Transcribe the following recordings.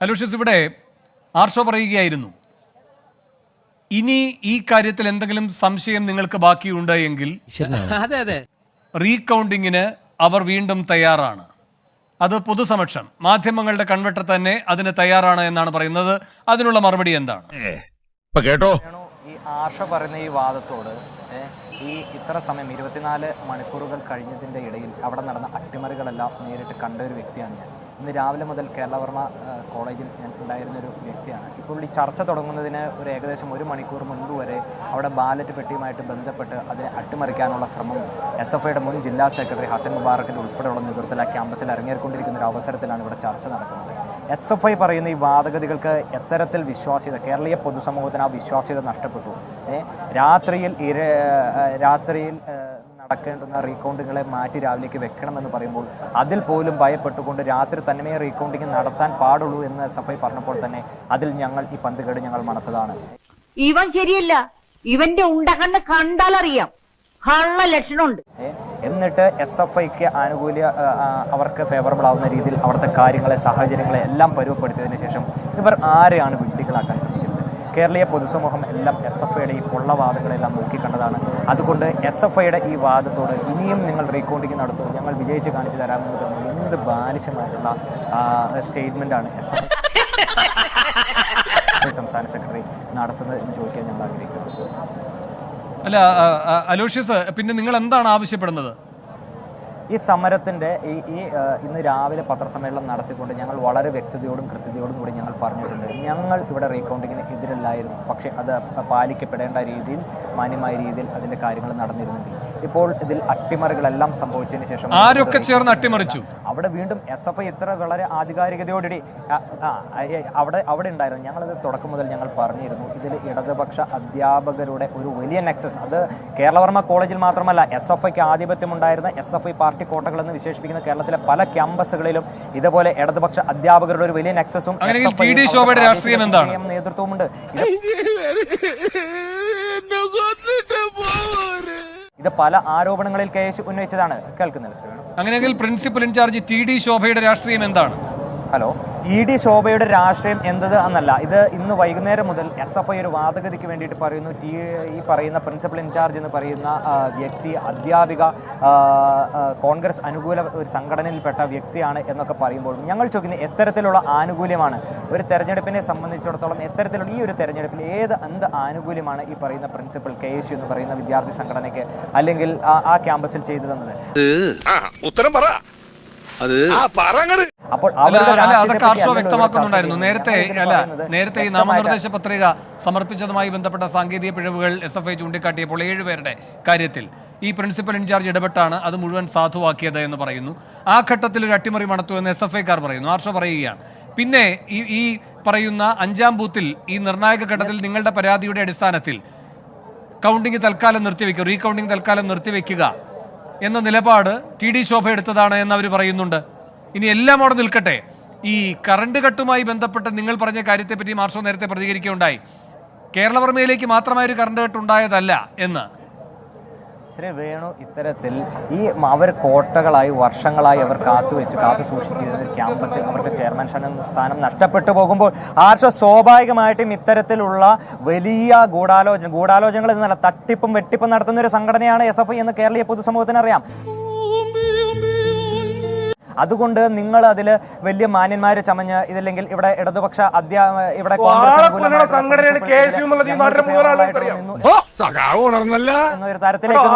Aloysius ഇവിടെ ആർഷോ പറയുകയായിരുന്നു ഇനി ഈ കാര്യത്തിൽ എന്തെങ്കിലും സംശയം നിങ്ങൾക്ക് ബാക്കിയുണ്ട് എങ്കിൽ അതെ അതെ. റീകൗണ്ടിങ്ങിന് അവർ വീണ്ടും തയ്യാറാണ്. അത് പൊതുസമക്ഷം. മാധ്യമങ്ങളുടെ കൺവെട്ടർ തന്നെ അതിന് തയ്യാറാണ് എന്നാണ് പറയുന്നത്. അതിനുള്ള മറുപടി എന്താണ്? ഇപ്പൊ കേട്ടോ. ഈ ആർഷ പറയുന്ന ഈ വാദത്തോട് ഈ ഇത്ര സമയം ഇരുപത്തിനാല് മണിക്കൂറുകൾ കഴിഞ്ഞതിന്റെ ഇടയിൽ അവിടെ നടന്ന അട്ടിമറികളെല്ലാം നേരിട്ട് കണ്ട ഒരു വ്യക്തിയാണ് ഞാൻ. ഇന്ന് രാവിലെ മുതൽ കേരളവർമ്മ കോളേജിൽ ഞാൻ ഉണ്ടായിരുന്നൊരു വ്യക്തിയാണ്. ഇപ്പോൾ ഈ ചർച്ച തുടങ്ങുന്നതിന് ഒരു ഏകദേശം ഒരു മണിക്കൂർ മുൻപ് വരെ അവിടെ ബാലറ്റ് പെട്ടിയുമായിട്ട് ബന്ധപ്പെട്ട് അതിനെ അട്ടിമറിക്കാനുള്ള ശ്രമം എസ് എഫ് ഐയുടെ മുൻ ജില്ലാ സെക്രട്ടറി ഹസൻ മുബാറക്കിന്റെ ഉൾപ്പെടെയുള്ള നേതൃത്വത്തിൽ ആ ക്യാമ്പസിൽ ഇറങ്ങിക്കൊണ്ടിരിക്കുന്ന ഒരു അവസരത്തിലാണ് ഇവിടെ ചർച്ച നടക്കുന്നത്. എസ് എഫ് ഐ പറയുന്ന ഈ വാദഗതികൾക്ക് എത്തരത്തിൽ വിശ്വാസ്യത കേരളീയ പൊതുസമൂഹത്തിന് ആ വിശ്വാസ്യത നഷ്ടപ്പെട്ടു. രാത്രിയിൽ രാത്രിയിൽ നടക്കേണ്ടുന്ന റീകൗണ്ടുകളെ മാറ്റി രാവിലേക്ക് വെക്കണമെന്ന് പറയുമ്പോൾ അതിൽ പോലും ഭയപ്പെട്ടുകൊണ്ട് രാത്രി തന്നെ റീകൗണ്ടിങ് നടത്താൻ പാടുള്ളൂ എന്ന് എസ് എഫ് ഐ പറഞ്ഞപ്പോൾ തന്നെ അതിൽ ഞങ്ങൾ ഈ പന്തുകേട് ഞങ്ങൾ മണത്തതാണ്. ഇവൻ ശരിയല്ല. ഇവന്റെ ഉണ്ടകണ്ണ് ലക്ഷണമുണ്ട്. ഏ, എന്നിട്ട് എസ് എഫ് ഐക്ക് ആനുകൂല്യ അവർക്ക് ഫേവറബിൾ ആവുന്ന രീതിയിൽ അവിടുത്തെ കാര്യങ്ങളെ സാഹചര്യങ്ങളെ എല്ലാം പരുവപ്പെടുത്തിയതിനു ശേഷം ഇവർ ആരെയാണ് വിഡ്ഢികളാക്കാൻ ശ്രമിക്കുന്നത്? കേരളീയ പൊതുസമൂഹം എല്ലാം എസ് എഫ് ഐയുടെ ഈ പൊള്ളവാദങ്ങളെല്ലാം നോക്കിക്കണ്ടതാണ്. അതുകൊണ്ട് എസ് എഫ് ഐയുടെ ഈ വാദത്തോട് ഇനിയും നിങ്ങൾ റീകൗണ്ടിങ് നടത്തൂ. ഞങ്ങൾ വിജയിച്ച് കാണിച്ചു തരാമെന്ന് പറഞ്ഞു എന്ത് ബാലിശമായിട്ടുള്ള സ്റ്റേറ്റ്മെന്റ് ആണ് എസ് എഫ് സംസ്ഥാന സെക്രട്ടറി നടത്തുന്നത് എന്ന് ചോദിക്കാൻ ഞങ്ങൾ ആഗ്രഹിക്കുന്നു. അല്ല അലോഷ്യസ് പിന്നെ നിങ്ങൾ എന്താണ് ആവശ്യപ്പെടുന്നത്? ഈ സമരത്തിന്റെ ഈ ഈ ഇന്ന് രാവിലെ പത്രസമ്മേളനം നടത്തിക്കൊണ്ട് ഞങ്ങൾ വളരെ വ്യക്തതയോടും കൃത്യതയോടും കൂടി ഞങ്ങൾ പറഞ്ഞിട്ടുണ്ട്. ഞങ്ങൾ ഇവിടെ റീകൗണ്ടിങ്ങിന് എതിരല്ലായിരുന്നു. പക്ഷേ അത് പാലിക്കപ്പെടേണ്ട രീതിയിൽ മാന്യമായ രീതിയിൽ അതിന്റെ കാര്യങ്ങൾ നടന്നിരുന്നെങ്കിൽ ഇപ്പോൾ ഇതിൽ അട്ടിമറികളെല്ലാം സംഭവിച്ചതിന് ശേഷം ആരൊക്കെ ചേർന്ന് അട്ടിമറിച്ചു? അവിടെ വീണ്ടും എസ് എഫ് ഐ ഇത്ര വളരെ ആധികാരികതയോടുകൂടി അവിടെ അവിടെ ഉണ്ടായിരുന്നു ഞങ്ങളത് തുടക്കം മുതൽ ഞങ്ങൾ പറഞ്ഞിരുന്നു ഇതിൽ ഇടതുപക്ഷ അധ്യാപകരുടെ ഒരു വലിയ നെക്സസ് അത് കേരളവർമ്മ കോളേജിൽ മാത്രമല്ല എസ് എഫ് ഐക്ക് ആധിപത്യമുണ്ടായിരുന്ന എസ് എഫ് ഐ പാർട്ടി കോട്ടകളെന്ന് വിശേഷിപ്പിക്കുന്ന കേരളത്തിലെ പല ക്യാമ്പസുകളിലും ഇതുപോലെ ഇടതുപക്ഷ അധ്യാപകരുടെ ഒരു വലിയ നെക്സസും അങ്ങനെയെങ്കിൽ ഇത് പല ആരോപണങ്ങളിൽ കെ എസ് ഉന്നയിച്ചതാണ് കേൾക്കുന്നത് അങ്ങനെയെങ്കിൽ principal in charge T D ശോഭയുടെ രാഷ്ട്രീയം എന്താണ്? ഹലോ? ഇ ഡി ശോഭയുടെ രാഷ്ട്രീയം എന്തത് എന്നല്ല. ഇത് ഇന്ന് വൈകുന്നേരം മുതൽ എസ് എഫ് ഐ ഒരു വാദഗതിക്ക് വേണ്ടിയിട്ട് പറയുന്നു. ടി ഈ പറയുന്ന പ്രിൻസിപ്പൽ ഇൻചാർജ് എന്ന് പറയുന്ന വ്യക്തി അധ്യാപിക കോൺഗ്രസ് അനുകൂല ഒരു സംഘടനയിൽപ്പെട്ട വ്യക്തിയാണ് എന്നൊക്കെ പറയുമ്പോൾ ഞങ്ങൾ ചോദിക്കുന്ന എത്തരത്തിലുള്ള ആനുകൂല്യമാണ്? ഒരു തെരഞ്ഞെടുപ്പിനെ സംബന്ധിച്ചിടത്തോളം എത്തരത്തിലുള്ള ഈ ഒരു തെരഞ്ഞെടുപ്പിൽ ഏത് എന്ത് ആനുകൂല്യമാണ് ഈ പറയുന്ന പ്രിൻസിപ്പൽ കെ എസ് എന്ന് പറയുന്ന വിദ്യാർത്ഥി സംഘടനയ്ക്ക് അല്ലെങ്കിൽ ആ- ക്യാമ്പസിൽ ചെയ്തു തന്നത് ഉത്തരം പറ. അത് അപ്പോൾ അതൊക്കെ ആർഷോ വ്യക്തമാക്കുന്നുണ്ടായിരുന്നു. നേരത്തെ അല്ല നേരത്തെ ഈ നാമനിർദ്ദേശ പത്രിക സമർപ്പിച്ചതുമായി ബന്ധപ്പെട്ട സാങ്കേതിക പിഴവുകൾ എസ് എഫ് ഐ ചൂണ്ടിക്കാട്ടിയപ്പോൾ ഏഴുപേരുടെ കാര്യത്തിൽ ഈ പ്രിൻസിപ്പൽ ഇൻചാർജ് ഇടപെട്ടാണ് അത് മുഴുവൻ സാധുവാക്കിയത് എന്ന് പറയുന്നു. ആ ഘട്ടത്തിൽ ഒരു അട്ടിമറി നടത്തു എന്ന് എസ് എഫ് ഐക്കാർ പറയുന്നു. ആർഷോ പറയുകയാണ്. പിന്നെ ഈ ഈ പറയുന്ന അഞ്ചാം ബൂത്തിൽ ഈ നിർണായക ഘട്ടത്തിൽ നിങ്ങളുടെ പരാതിയുടെ അടിസ്ഥാനത്തിൽ കൗണ്ടിങ് തൽക്കാലം നിർത്തിവെക്കുക റീകൗണ്ടിങ് തൽക്കാലം നിർത്തിവെക്കുക എന്ന നിലപാട് ടി ഡി ശോഭ എടുത്തതാണ് എന്ന് അവർ പറയുന്നുണ്ട്. ഇനി എല്ലാം അവിടെ നിൽക്കട്ടെ. ഈ കറണ്ട് കട്ടുമായി ബന്ധപ്പെട്ട് നിങ്ങൾ പറഞ്ഞ കാര്യത്തെ പറ്റി മാർഷോ നേരത്തെ പ്രതികരിക്കുകയുണ്ടായി. കേരളവർമ്മയിലേക്ക് മാത്രമായ ഒരു കറണ്ട് കട്ട് ഉണ്ടായതല്ല എന്ന്. ശ്രീ വേണു ഇത്തരത്തിൽ ഈ അവർ കോട്ടകളായി വർഷങ്ങളായി അവർ കാത്തു വെച്ച് കാത്തു സൂക്ഷിച്ചിരുന്ന ക്യാമ്പസിൽ അവർക്ക് ചെയർമാൻ സ്ഥാനം നഷ്ടപ്പെട്ടു പോകുമ്പോൾ ആർഷ സ്വാഭാവികമായിട്ടും ഇത്തരത്തിലുള്ള വലിയ ഗൂഢാലോചന ഗൂഢാലോചനകൾ എന്നല്ല തട്ടിപ്പും വെട്ടിപ്പും നടത്തുന്ന ഒരു സംഘടനയാണ് എസ് എഫ് ഐ എന്ന് കേരളീയ പൊതുസമൂഹത്തിന് അറിയാം. അതുകൊണ്ട് നിങ്ങൾ അതിൽ വലിയ മാന്യന്മാരെ ചമഞ്ഞ് ഇതല്ലെങ്കിൽ ഇവിടെ ഇടതുപക്ഷ അധ്യാ ഇവിടെ എന്നൊരു തരത്തിലേക്ക്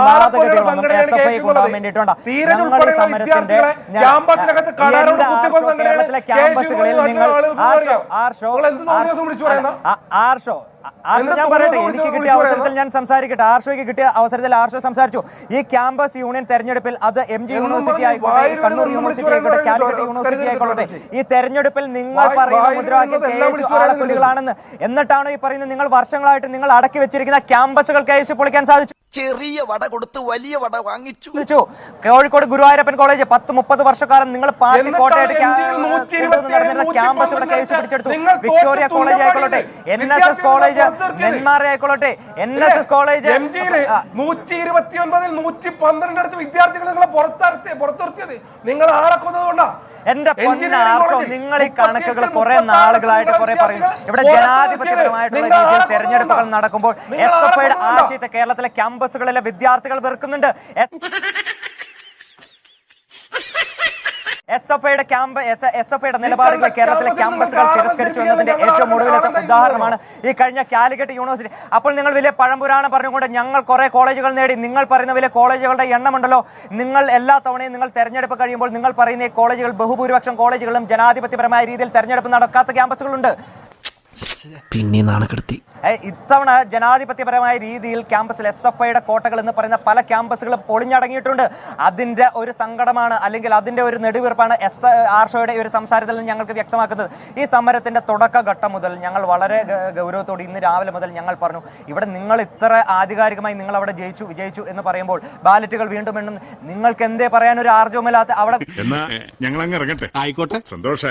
സമരത്തിന്റെ ക്യാമ്പസുകളിൽ നിങ്ങൾ ആർഷോ ആർഷോ ഞാൻ പറയട്ടെ എനിക്ക് കിട്ടിയ? അവസരത്തിൽ ഞാൻ സംസാരിക്കട്ടെ. ആർഷോയ്ക്ക് കിട്ടിയ അവസരത്തിൽ ആർഷോ സംസാരിച്ചു. ഈ ക്യാമ്പസ് യൂണിയൻ തെരഞ്ഞെടുപ്പിൽ അത് എം ജി യൂണിവേഴ്സിറ്റി ആയിക്കോട്ടെ കണ്ണൂർ യൂണിവേഴ്സിറ്റി ആയിക്കോട്ടെ കാലിക്കറ്റ് യൂണിവേഴ്സിറ്റി ആയിക്കോട്ടെ. ഈ തെരഞ്ഞെടുപ്പിൽ നിങ്ങൾ പറയുന്ന മുദ്രാവാക്യം കെ എസ് ആളക്കുലികളാണെന്ന് എന്നിട്ടാണ് ഈ പറയുന്നത്? നിങ്ങൾ വർഷങ്ങളായിട്ട് നിങ്ങൾ അടക്കി വെച്ചിരിക്കുന്ന ക്യാമ്പസുകൾ കെ എസ് പൊളിക്കാൻ സാധിച്ചു. ചെറിയ വട കൊടുത്ത് വലിയ വട വാങ്ങിച്ചു. കോഴിക്കോട് ഗുരുവായൂരപ്പൻ കോളേജ് പത്ത് മുപ്പത് വർഷക്കാലം നിങ്ങൾ പാർട്ടി കോട്ടയത്ത് ക്യാമ്പസുകളെ കെ എസ് പിടിച്ചെടുത്തു. നിങ്ങൾ വിക്ടോറിയ കോളേജ് ആയിക്കോട്ടെ. എൻ എസ് എസ് വിദ്യാർത്ഥികളെ കോളേജ്. നെന്മാറ ആയിക്കൊള്ളട്ടെ എൻ എസ് എസ് കോളേജ്. നൂറ്റി ഇരുപത്തി ഒൻപതിൽ നൂറ്റി പന്ത്രണ്ട് അടുത്ത് വിദ്യാർത്ഥികൾ നിങ്ങളെ പുറത്തിറത്തി പുറത്തിറത്തിയത് നിങ്ങൾ ആളെ കൊന്നതുകൊണ്ടാ എന്റെ പൊന്നാർക്കോ നിങ്ങൾ ഈ കണക്കുകൾ കുറെ നാളുകളായിട്ട് കുറെ പറയും. ഇവിടെ. ജനാധിപത്യപരമായിട്ടുള്ള രീതിയിൽ തെരഞ്ഞെടുപ്പുകൾ നടക്കുമ്പോൾ എസ് എഫ് ഐയുടെ ആശയത്തെ കേരളത്തിലെ ക്യാമ്പസുകളിലെ വിദ്യാർത്ഥികൾ വെറുക്കുന്നുണ്ട്. എസ് എഫ് ഐയുടെ ക്യാമ്പ് എസ് എഫ് ഐയുടെ നിലപാടുകൾ കേരളത്തിലെ ക്യാമ്പസുകൾ തിരസ്കരിച്ചു എന്നതിന്റെ ഏറ്റവും ഒടുവിലത്തെ ഉദാഹരണമാണ് ഈ കഴിഞ്ഞ കാലിക്കറ്റ് യൂണിവേഴ്സിറ്റി. അപ്പോൾ നിങ്ങൾ വലിയ പഴംപുരാണം പറഞ്ഞുകൊണ്ട് ഞങ്ങൾ കുറെ കോളേജുകൾ നേടി. നിങ്ങൾ പറയുന്ന വലിയ കോളേജുകളുടെ എണ്ണമുണ്ടല്ലോ. നിങ്ങൾ എല്ലാ തവണയും നിങ്ങൾ തെരഞ്ഞെടുപ്പ് കഴിയുമ്പോൾ നിങ്ങൾ പറയുന്ന ഈ കോളേജുകൾ ബഹുഭൂരിപക്ഷം കോളേജുകളും ജനാധിപത്യപരമായ രീതിയിൽ തെരഞ്ഞെടുപ്പ് നടക്കാത്ത ക്യാമ്പസുകളുണ്ട്. പിന്നെ നാണക്കെടുത്തി ഏ, ഇത്തവണ ജനാധിപത്യപരമായ രീതിയിൽ ക്യാമ്പസിൽ എസ് എഫ് ഐയുടെ കോട്ടകൾ എന്ന് പറയുന്ന പല ക്യാമ്പസുകളും പൊളിഞ്ഞടങ്ങിയിട്ടുണ്ട്. അതിന്റെ ഒരു സങ്കടമാണ് അല്ലെങ്കിൽ അതിന്റെ ഒരു നെടുവീർപ്പാണ് എസ് ആർഷോയുടെ ഈ ഒരു സംസാരത്തിൽ നിന്ന് ഞങ്ങൾക്ക് വ്യക്തമാക്കുന്നത്. ഈ സമരത്തിന്റെ തുടക്കഘട്ടം മുതൽ ഞങ്ങൾ വളരെ ഗൗരവത്തോട് ഇന്ന് രാവിലെ മുതൽ ഞങ്ങൾ പറഞ്ഞു ഇവിടെ നിങ്ങൾ ഇത്ര ആധികാരികമായി നിങ്ങൾ അവിടെ ജയിച്ചു വിജയിച്ചു എന്ന് പറയുമ്പോൾ ബാലറ്റുകൾ വീണ്ടും വീണ്ടും നിങ്ങൾക്ക് എന്തേ പറയാൻ ഒരു ആർജവുമില്ലാത്ത അവിടെ എന്നാ ഞങ്ങൾ അങ്ങ് ഇറങ്ങട്ടെ. ആയിക്കോട്ടെ. സന്തോഷായി.